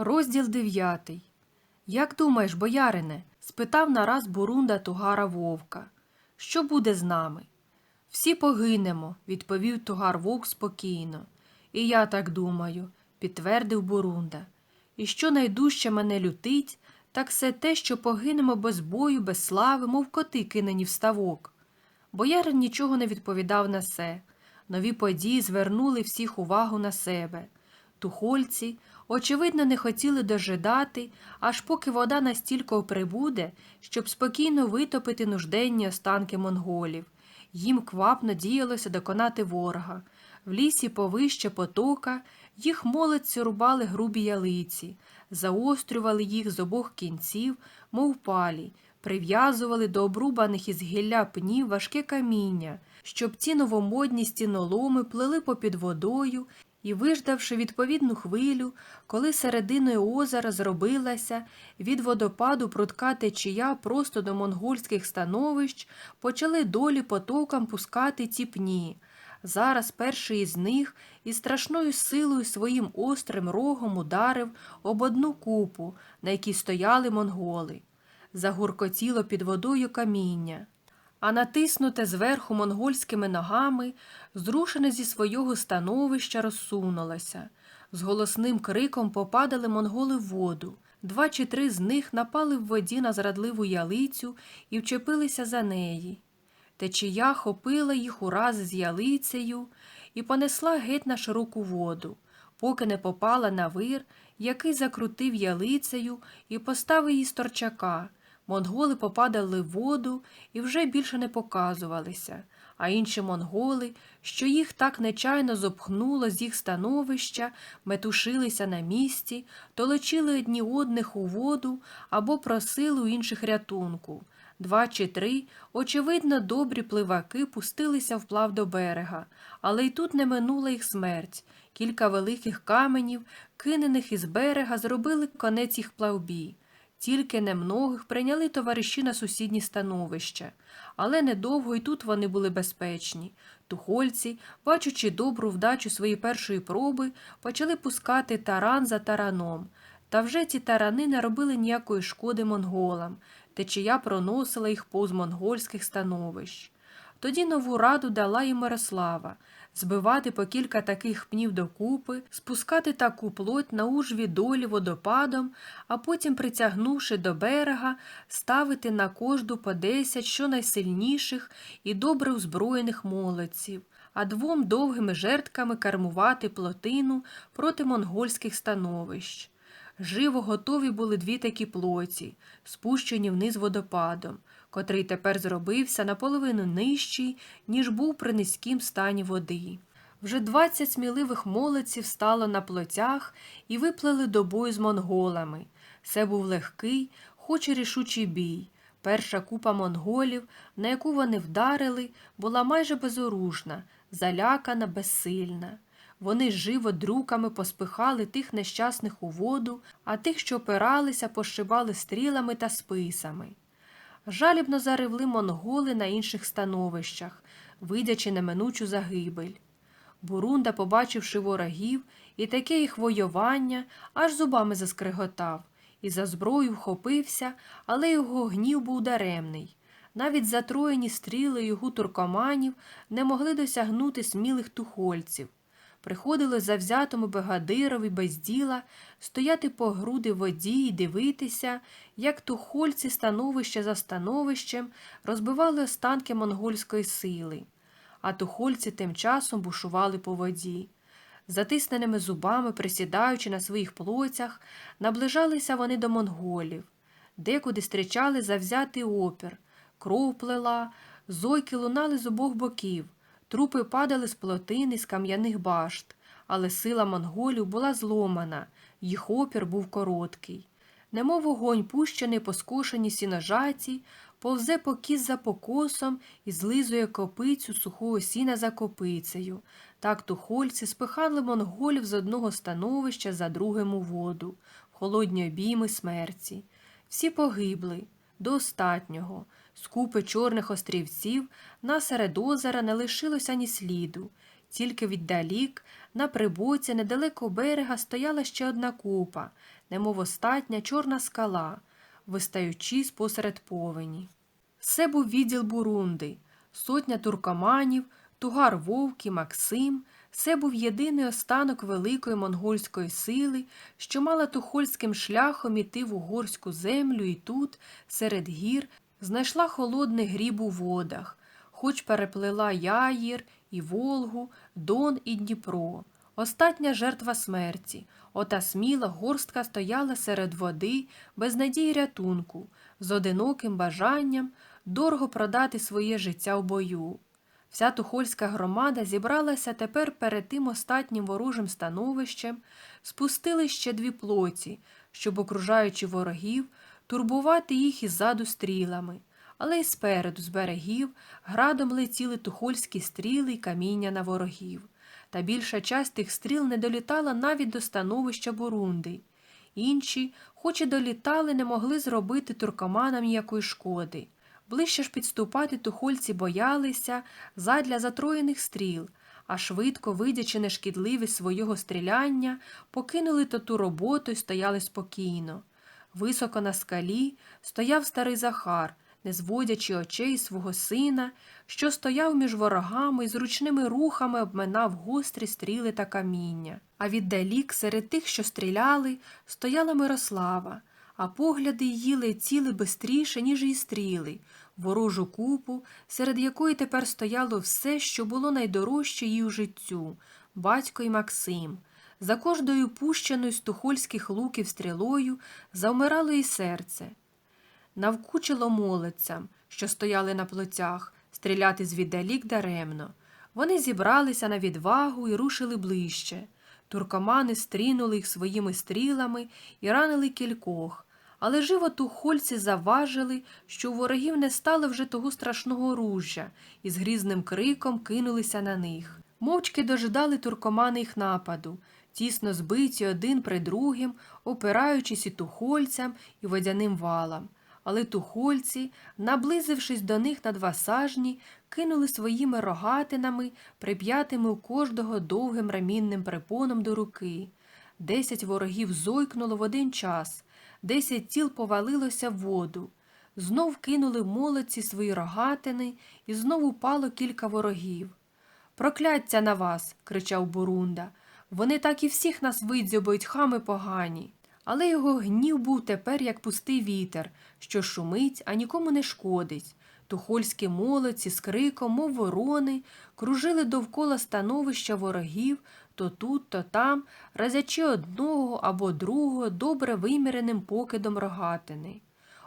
Розділ дев'ятий. Як думаєш, боярине? спитав нараз Бурунда Тугара вовка. Що буде з нами? Всі погинемо, відповів Тугар вовк спокійно. І я так думаю, підтвердив Бурунда. І що найдужче мене лютить, так все те, що погинемо без бою, без слави, мов коти кинені в ставок. Боярин нічого не відповідав на це. Нові події звернули всіх увагу на себе. Тухольці, очевидно, не хотіли дожидати, аж поки вода настільки прибуде, щоб спокійно витопити нужденні останки монголів. Їм квапно діялося доконати ворога. В лісі повище потока їх молодці рубали грубі ялиці, заострювали їх з обох кінців, мов палі, прив'язували до обрубаних із гілля пнів важке каміння, щоб ці новомодні стіноломи плели попід водою і, виждавши відповідну хвилю, коли серединою озера зробилася, від водопаду прудка течія просто до монгольських становищ, почали долі потокам пускати ці пні. Зараз перший із них із страшною силою своїм острим рогом ударив об одну купу, на якій стояли монголи. Загуркотіло під водою каміння а натиснуте зверху монгольськими ногами, зрушене зі свого становища, розсунулося. З голосним криком попадали монголи в воду. Два чи три з них напали в воді на зрадливу ялицю і вчепилися за неї. Течія хопила їх ураз з ялицею і понесла геть на широку воду, поки не попала на вир, який закрутив ялицею і поставив її з торчака. Монголи попадали в воду і вже більше не показувалися, а інші монголи, що їх так нечайно зопхнуло з їх становища, метушилися на місці, толочили одні одних у воду або просили у інших рятунку. Два чи три, очевидно, добрі пливаки пустилися вплав до берега, але й тут не минула їх смерть. Кілька великих каменів, кинених із берега, зробили конець їх плавбі. Тільки немногих прийняли товариші на сусідні становища, але недовго й тут вони були безпечні. Тухольці, бачучи добру вдачу своєї першої проби, почали пускати таран за тараном. Та вже ці тарани не робили ніякої шкоди монголам, течія проносила їх повз монгольських становищ. Тоді нову раду дала їм Мирослава збивати по кілька таких пнів докупи, спускати таку плоть на ужві долі водопадом, а потім, притягнувши до берега, ставити на кожду по десять щонайсильніших і добре озброєних молодців, а двом довгими жертками кармувати плотину проти монгольських становищ. Живо готові були дві такі плоті, спущені вниз водопадом, котрий тепер зробився наполовину нижчий, ніж був при низькім стані води. Вже двадцять сміливих молодців стало на плотях і виплили до бою з монголами. Це був легкий, хоч і рішучий бій. Перша купа монголів, на яку вони вдарили, була майже безоружна, залякана, безсильна. Вони живо друками поспихали тих нещасних у воду, а тих, що опиралися, пошибали стрілами та списами. Жалібно заревли монголи на інших становищах, видячи неминучу загибель. Бурунда, побачивши ворогів і таке їх воювання, аж зубами заскриготав, і за зброю вхопився, але його гнів був даремний. Навіть затроєні стріли його туркоманів не могли досягнути смілих тухольців. Приходилось завзятому Бегадирові без діла стояти по груди воді і дивитися, як тухольці становище за становищем розбивали останки монгольської сили, а тухольці тим часом бушували по воді. Затисненими зубами, присідаючи на своїх плоцях, наближалися вони до монголів, декуди зустрічали завзятий опір, кров плела, зойки лунали з обох боків. Трупи падали з плотини, з кам'яних башт, але сила монголів була зломана, їх опір був короткий. Немов вогонь пущений по скошеній сіножаці, повзе покіс за покосом і злизує копицю сухого сіна за копицею. Так тухольці спихали монголів з одного становища за другим у воду, в холодні обійми смерті. Всі погибли до остатнього. З чорних острівців на серед озера не лишилося ні сліду, Тільки віддалік, на прибоці недалеко берега стояла ще одна купа, немов остатня чорна скала, вистаючи спосеред повені. Це був відділ Бурунди, сотня туркоманів, тугар Вовк і Максим. Це був єдиний останок великої монгольської сили, що мала тухольським шляхом іти в угорську землю і тут, серед гір, знайшла холодний гріб у водах, хоч переплила Яїр і Волгу, Дон і Дніпро. Остатня жертва смерті. Ота сміла горстка стояла серед води, без надії рятунку, з одиноким бажанням дорого продати своє життя в бою. Вся тухольська громада зібралася тепер перед тим остатнім ворожим становищем, спустили ще дві плоті, щоб, окружаючи ворогів, турбувати їх іззаду стрілами, але й спереду, з берегів, градом летіли тухольські стріли й каміння на ворогів. Та більша часть тих стріл не долітала навіть до становища Бурунди. Інші, хоч і долітали, не могли зробити туркоманам ніякої шкоди. Ближче ж підступати тухольці боялися задля затроєних стріл, а швидко, видячи нешкідливість свого стріляння, покинули то ту роботу й стояли спокійно. Високо на скалі стояв старий Захар, не зводячи очей свого сина, що стояв між ворогами і зручними рухами обминав гострі стріли та каміння. А віддалік, серед тих, що стріляли, стояла Мирослава, а погляди її летіли бистріше, ніж і стріли, ворожу купу, серед якої тепер стояло все, що було найдорожче їй у життю батько і Максим. За кожною пущеною з тухольських луків стрілою завмирало і серце. Навкучило молодцям, що стояли на плотях, стріляти звіддалік даремно. Вони зібралися на відвагу і рушили ближче. Туркомани стрінули їх своїми стрілами і ранили кількох, але живо тухольці заважили, що у ворогів не стало вже того страшного оружжя, і з грізним криком кинулися на них. Мовчки дожидали туркомани їх нападу, тісно збиті один при другим, опираючись і тухольцям, і водяним валам. Але тухольці, наблизившись до них на два сажні, кинули своїми рогатинами, прип'ятими у кожного довгим рамінним припоном до руки. Десять ворогів зойкнуло в один час, десять тіл повалилося в воду. Знов кинули молодці свої рогатини, і знов упало кілька ворогів. Прокляття на вас, кричав Бурунда. Вони так і всіх нас видзьобають хами погані. Але його гнів був тепер, як пустий вітер, що шумить, а нікому не шкодить. Тухольські молодці з криком, мов ворони, кружили довкола становища ворогів то тут, то там, разячи одного або другого добре виміреним покидом рогатини.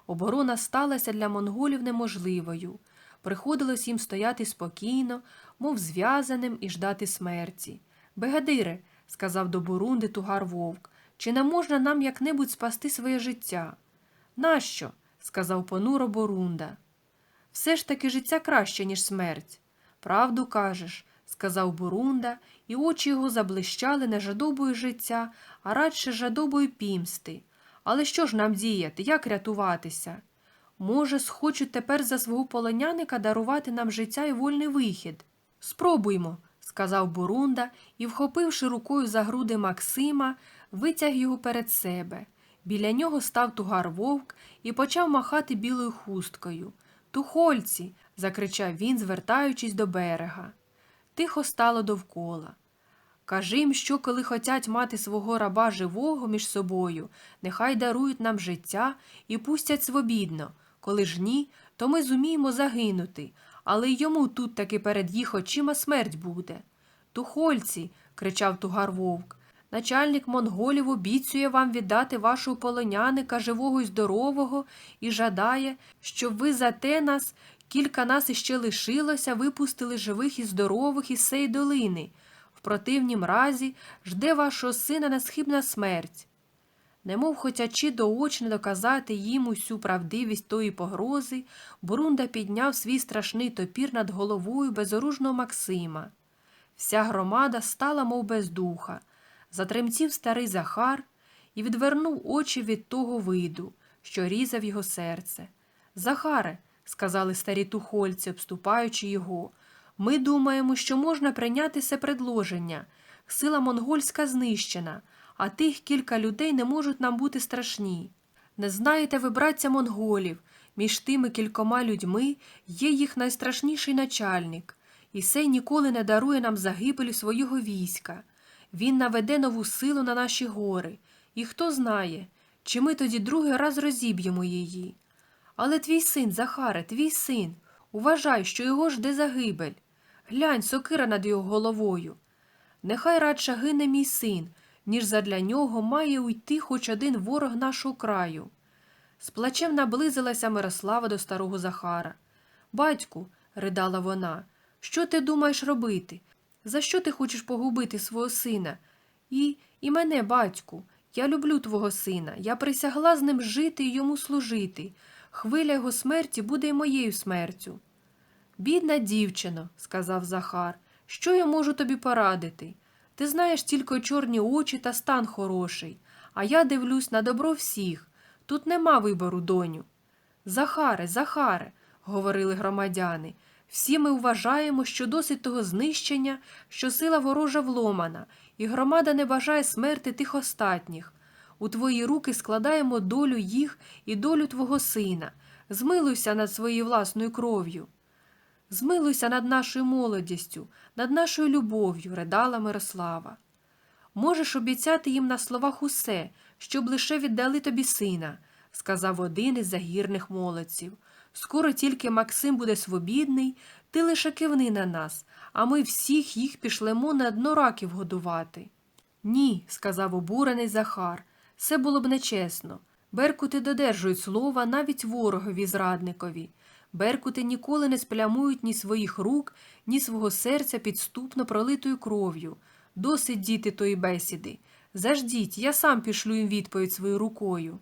Оборона сталася для монголів неможливою. Приходилось їм стояти спокійно, мов зв'язаним і ждати смерті. Бегадире, сказав до Бурунди тугар вовк, чи не можна нам як-небудь спасти своє життя? Нащо? сказав понуро Борунда. Все ж таки життя краще, ніж смерть. Правду кажеш, сказав Бурунда, і очі його заблищали не жадобою життя, а радше жадобою пімсти. Але що ж нам діяти, як рятуватися? Може, схочуть тепер за свого полоняника дарувати нам життя і вольний вихід? Спробуймо, сказав Бурунда і, вхопивши рукою за груди Максима, витяг його перед себе. Біля нього став тугар вовк і почав махати білою хусткою. Тухольці. закричав він, звертаючись до берега. Тихо стало довкола. Кажи їм, що, коли хотять мати свого раба живого між собою, нехай дарують нам життя і пустять свобідно. Коли ж ні, то ми зуміємо загинути, але й йому тут таки перед їх очима смерть буде. Тухольці, кричав тугар вовк, начальник монголів обіцює вам віддати вашого полоняника живого й здорового і жадає, щоб ви за те нас, кілька нас іще лишилося, випустили живих і здорових із сей долини. В противнім разі жде вашого сина несхибна смерть. Немов хотячи доочне доказати їм усю правдивість тої погрози, Бурунда підняв свій страшний топір над головою безоружного Максима. Вся громада стала, мов без духа, затремтів старий Захар і відвернув очі від того виду, що різав його серце. Захаре, сказали старі тухольці, обступаючи його, Ми думаємо, що можна прийняти це предложення. Сила монгольська знищена, а тих кілька людей не можуть нам бути страшні. Не знаєте ви, братця монголів, між тими кількома людьми є їх найстрашніший начальник, і сей ніколи не дарує нам загибелі свого війська. Він наведе нову силу на наші гори, і хто знає, чи ми тоді другий раз розіб'ємо її. Але твій син, Захаре, твій син, уважай, що його жде загибель. Глянь, сокира над його головою. Нехай радше гине мій син, ніж задля нього має уйти хоч один ворог нашого краю. З плачем наблизилася Мирослава до старого Захара. Батьку, ридала вона, що ти думаєш робити? За що ти хочеш погубити свого сина? І, і мене, батьку, я люблю твого сина, я присягла з ним жити і йому служити. Хвиля його смерті буде й моєю смертю. Бідна дівчино, сказав Захар, що я можу тобі порадити? Ти знаєш тільки чорні очі та стан хороший, а я дивлюсь на добро всіх. Тут нема вибору, доню. Захаре, Захаре, говорили громадяни, всі ми вважаємо, що досить того знищення, що сила ворожа вломана, і громада не бажає смерти тих остатніх. У твої руки складаємо долю їх і долю твого сина. Змилуйся над своєю власною кров'ю. Змилуйся над нашою молодістю, над нашою любов'ю, ридала Мирослава. Можеш обіцяти їм на словах усе, щоб лише віддали тобі сина, сказав один із загірних молодців. Скоро тільки Максим буде свобідний, ти лише кивни на нас, а ми всіх їх пішлемо на дно раків годувати. Ні, сказав обурений Захар, це було б нечесно. Беркути додержують слова навіть ворогові зрадникові. Беркути ніколи не сплямують ні своїх рук, ні свого серця підступно пролитою кров'ю. Досить діти тої бесіди. Заждіть, я сам пішлю їм відповідь своєю рукою.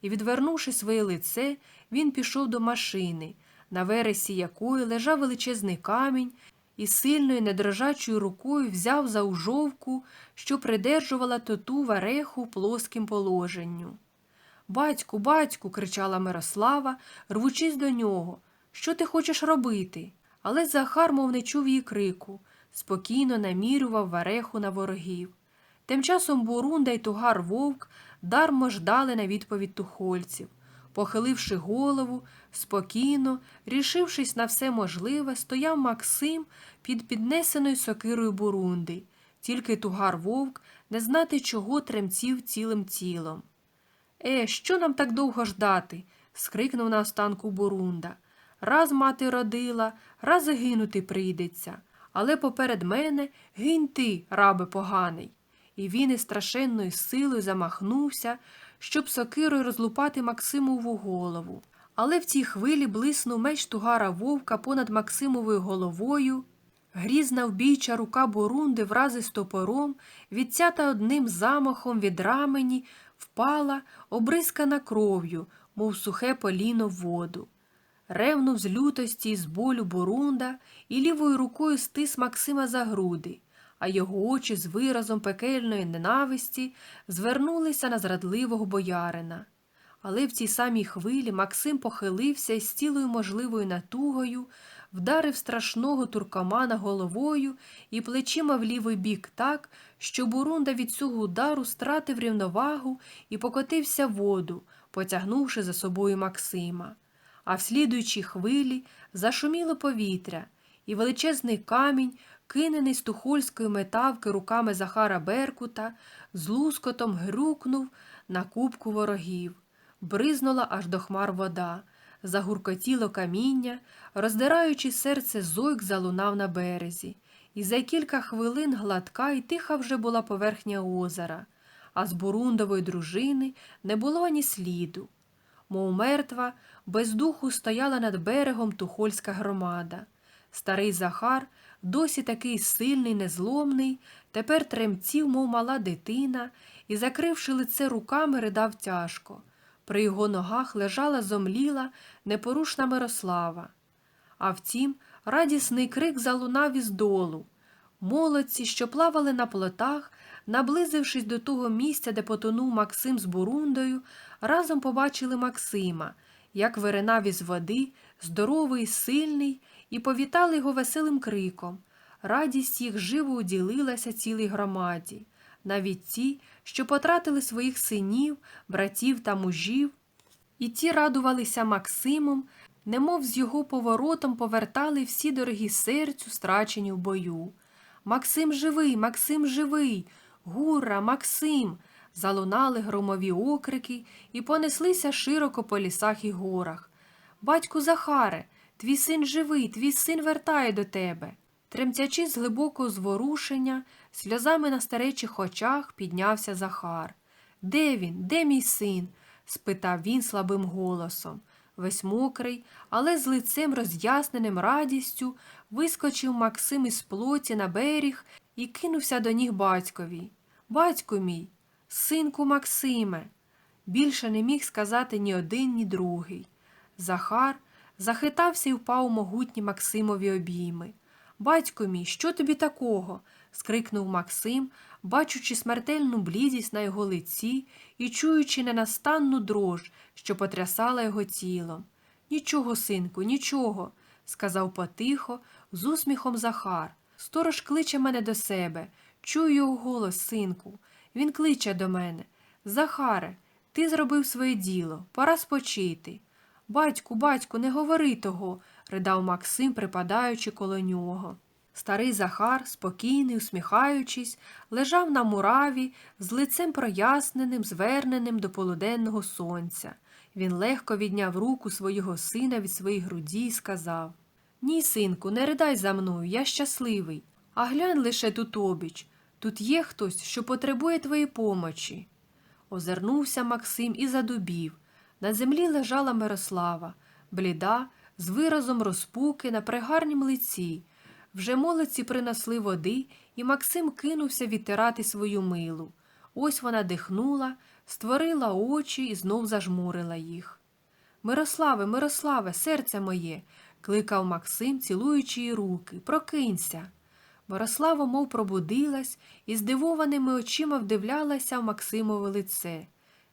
І, відвернувши своє лице, він пішов до машини, на вересі якої лежав величезний камінь, і сильною недрожачою рукою взяв за ужовку, що придержувала тоту вареху плоским положенню. Батьку, батьку, кричала Мирослава, рвучись до нього. Що ти хочеш робити? Але Захар, мов не чув її крику, спокійно намірював вареху на ворогів. Тим часом Бурунда й тугар вовк дармо ждали на відповідь тухольців. Похиливши голову, спокійно, рішившись на все можливе, стояв Максим під піднесеною сокирою Бурунди, тільки тугар вовк не знати чого тремтів цілим тілом. Е, що нам так довго ждати? скрикнув на останку Бурунда. Раз мати родила, раз гинути прийдеться. Але поперед мене гинь ти, рабе поганий. І він із страшенною силою замахнувся, щоб сокирою розлупати Максимову голову. Але в цій хвилі блиснув меч тугара вовка понад Максимовою головою. Грізна вбійча рука Бурунди врази з топором, відцята одним замахом від рамені, впала, обрискана кров'ю, мов сухе поліно в воду. Ревнув з лютості і з болю Бурунда і лівою рукою стис Максима за груди, а його очі з виразом пекельної ненависті звернулися на зрадливого боярина. Але в цій самій хвилі Максим похилився і з цілою можливою натугою вдарив страшного туркомана головою і плечима в лівий бік так, що Бурунда від цього удару стратив рівновагу і покотився в воду, потягнувши за собою Максима. А в слідуючій хвилі зашуміло повітря, і величезний камінь, кинений з тухольської метавки руками Захара Беркута, з лускотом грюкнув на кубку ворогів. Бризнула аж до хмар вода, загуркотіло каміння, роздираючи серце зойк залунав на березі, і за кілька хвилин гладка і тиха вже була поверхня озера, а з бурундової дружини не було ні сліду. Мов мертва, без духу стояла над берегом тухольська громада. Старий Захар, досі такий сильний, незломний, тепер тремтів, мов мала дитина, і, закривши лице руками, ридав тяжко. При його ногах лежала зомліла, непорушна Мирослава. А втім, радісний крик залунав із долу. Молодці, що плавали на плотах, наблизившись до того місця, де потонув Максим з Бурундою, разом побачили Максима, як виринав із води, здоровий, сильний, і повітали його веселим криком. Радість їх живо уділилася цілій громаді. Навіть ті, що потратили своїх синів, братів та мужів, і ті радувалися Максимом, немов з його поворотом повертали всі дорогі серцю, страчені в бою. Максим живий, Максим живий. Гура, Максим. Залунали громові окрики і понеслися широко по лісах і горах. Батьку Захаре, твій син живий, твій син вертає до тебе. Тремтячи з глибокого зворушення, сльозами на старечих очах піднявся Захар. Де він? Де мій син? спитав він слабим голосом. Весь мокрий, але з лицем роз'ясненим радістю вискочив Максим із плоті на берег і кинувся до ніг батькові. Батьку мій, синку Максиме. Більше не міг сказати ні один, ні другий. Захар захитався і впав у могутні Максимові обійми. Батько мій, що тобі такого? Скрикнув Максим, бачучи смертельну блідість на його лиці і чуючи ненастанну дрож, що потрясала його тілом. Нічого, синку, нічого, сказав потихо, з усміхом Захар. Сторож кличе мене до себе. Чую його голос, синку. Він кличе до мене. Захаре, ти зробив своє діло, пора спочити. Батьку, батьку, не говори того, ридав Максим, припадаючи коло нього. Старий Захар, спокійний, усміхаючись, лежав на мураві з лицем проясненим, зверненим до полуденного сонця. Він легко відняв руку свого сина від своїх груді і сказав Ні, синку, не ридай за мною, я щасливий. А глянь лише тут обіч. Тут є хтось, що потребує твоєї помочі. Озирнувся Максим і задубів. На землі лежала Мирослава, бліда, з виразом розпуки на пригарнім лиці. Вже молодці принесли води, і Максим кинувся відтирати свою милу. Ось вона дихнула, створила очі і знов зажмурила їх. Мирославе, Мирославе, серце моє, кликав Максим, цілуючи її руки. Прокинься. Мирослава мов пробудилась і здивованими очима вдивлялася в Максимове лице.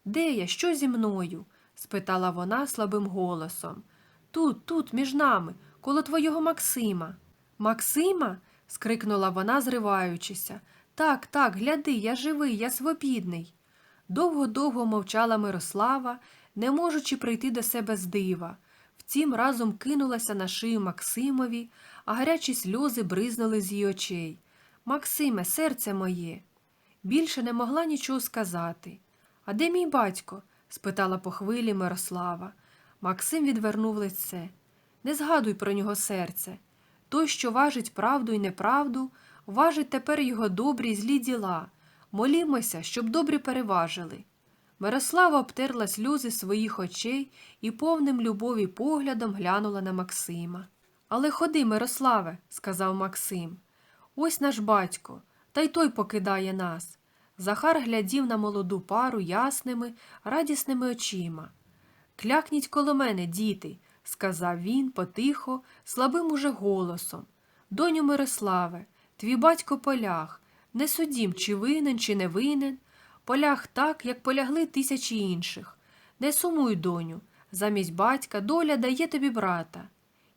Де я? Що зі мною? спитала вона слабим голосом. Тут, тут, між нами, коло твого Максима. Максима? скрикнула вона, зриваючися. Так, так, гляди, я живий, я свобідний. Довго-довго мовчала Мирослава, не можучи прийти до себе з дива. Втім, разом кинулася на шию Максимові, а гарячі сльози бризнули з її очей. Максиме, серце моє. Більше не могла нічого сказати. А де мій батько? спитала по хвилі Мирослава. Максим відвернув лице. Не згадуй про нього серце. Той, що важить правду і неправду, важить тепер його добрі й злі діла. Молімося, щоб добрі переважили. Мирослава обтерла сльози своїх очей і повним любові поглядом глянула на Максима. Але ходи, Мирославе, сказав Максим. Ось наш батько, та й той покидає нас. Захар глядів на молоду пару ясними, радісними очима. Клякніть коло мене, діти, сказав він потихо, слабим уже голосом. Доню Мирославе, твій батько полях, не судім, чи винен, чи не винен. Полях так, як полягли тисячі інших. Не сумуй, доню, замість батька доля дає тобі брата.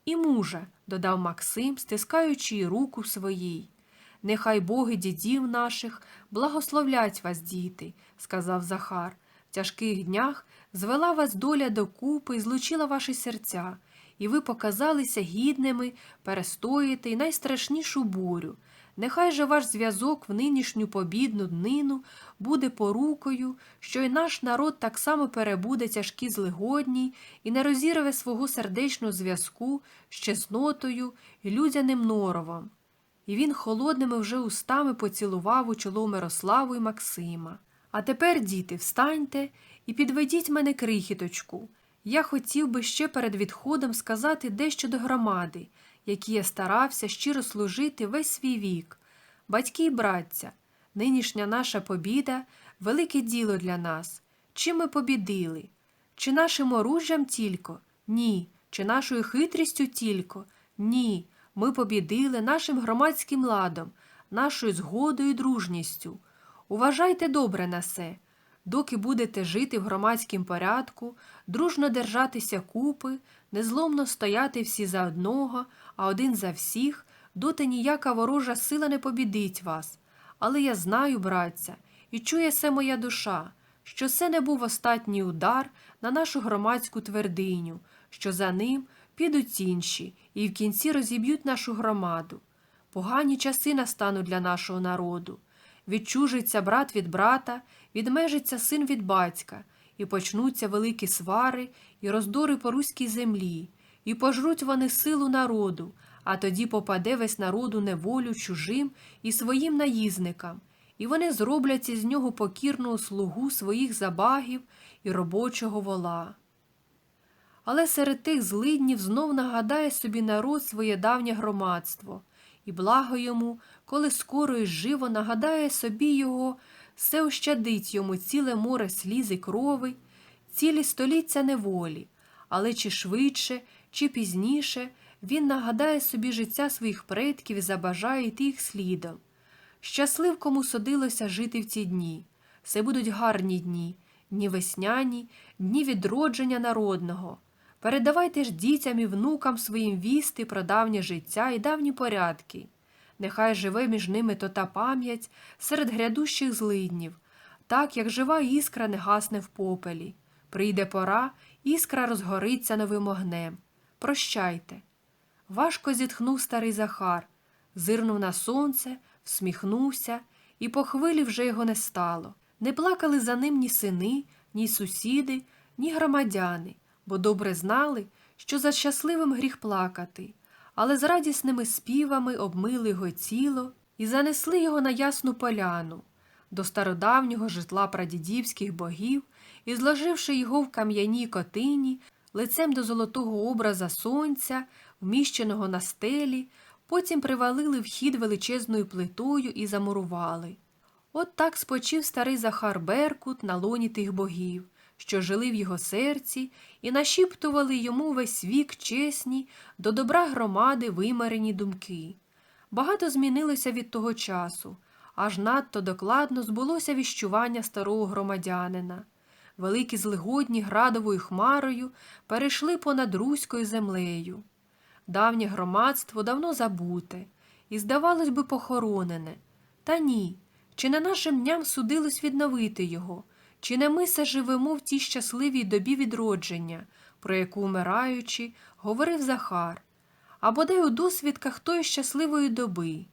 І мужа, додав Максим, стискаючи її руку своїй. Нехай боги дідів наших благословлять вас, діти, сказав Захар. В тяжких днях звела вас доля докупи і злучила ваші серця, і ви показалися гідними перестоїти й найстрашнішу бурю. Нехай же ваш зв'язок в нинішню побідну днину буде порукою, що й наш народ так само перебуде тяжкі злигодні і не розірве свого сердечного зв'язку з чеснотою і людяним норовом. І він холодними вже устами поцілував у чоло Мирославу і Максима. А тепер, діти, встаньте і підведіть мене крихіточку. Я хотів би ще перед відходом сказати дещо до громади, якій я старався щиро служити весь свій вік. Батьки і братця, нинішня наша побіда велике діло для нас. Чим ми побідили? Чи нашим оружжям тільки? Ні. Чи нашою хитрістю тільки? Ні. Ми побідили нашим громадським ладом, нашою згодою і дружністю. Уважайте добре на се. доки будете жити в громадськім порядку, дружно держатися купи, незломно стояти всі за одного, а один за всіх, доти ніяка ворожа сила не побідить вас. Але я знаю, братця, і чує се моя душа, що це не був останній удар на нашу громадську твердиню, що за ним підуть інші і в кінці розіб'ють нашу громаду. Погані часи настануть для нашого народу. Відчужиться брат від брата, відмежиться син від батька, і почнуться великі свари і роздори по руській землі, і пожруть вони силу народу, а тоді попаде весь народу неволю чужим і своїм наїзникам, і вони зроблять із нього покірного слугу своїх забагів і робочого вола. Але серед тих злиднів знов нагадає собі народ своє давнє громадство, і благо йому, коли скоро і живо нагадає собі його, все ощадить йому ціле море сліз і крови, цілі століття неволі, але чи швидше, чи пізніше він нагадає собі життя своїх предків і забажає йти їх слідом. Щаслив, кому судилося жити в ці дні. Це будуть гарні дні, дні весняні, дні відродження народного. Передавайте ж дітям і внукам своїм вісти про давнє життя і давні порядки. Нехай живе між ними то та пам'ять серед грядущих злиднів, так як жива іскра не гасне в попелі. Прийде пора, іскра розгориться новим огнем. Прощайте. Важко зітхнув старий Захар, зирнув на сонце, всміхнувся, і по хвилі вже його не стало. Не плакали за ним ні сини, ні сусіди, ні громадяни, бо добре знали, що за щасливим гріх плакати, але з радісними співами обмили його тіло і занесли його на ясну поляну, до стародавнього житла прадідівських богів і, зложивши його в кам'яній котині, лицем до золотого образа сонця, вміщеного на стелі, потім привалили вхід величезною плитою і замурували. От так спочив старий Захар Беркут на лоні тих богів, що жили в його серці, і нашіптували йому весь вік чесні, до добра громади вимарені думки. Багато змінилося від того часу, аж надто докладно збулося віщування старого громадянина. Великі злигодні градовою хмарою перейшли понад руською землею. Давнє громадство давно забуте і, здавалось би, похоронене. Та ні, чи не нашим дням судилось відновити його, чи не ми се живемо в тій щасливій добі відродження, про яку, вмираючи, говорив Захар, а бодай у досвідках тої щасливої доби.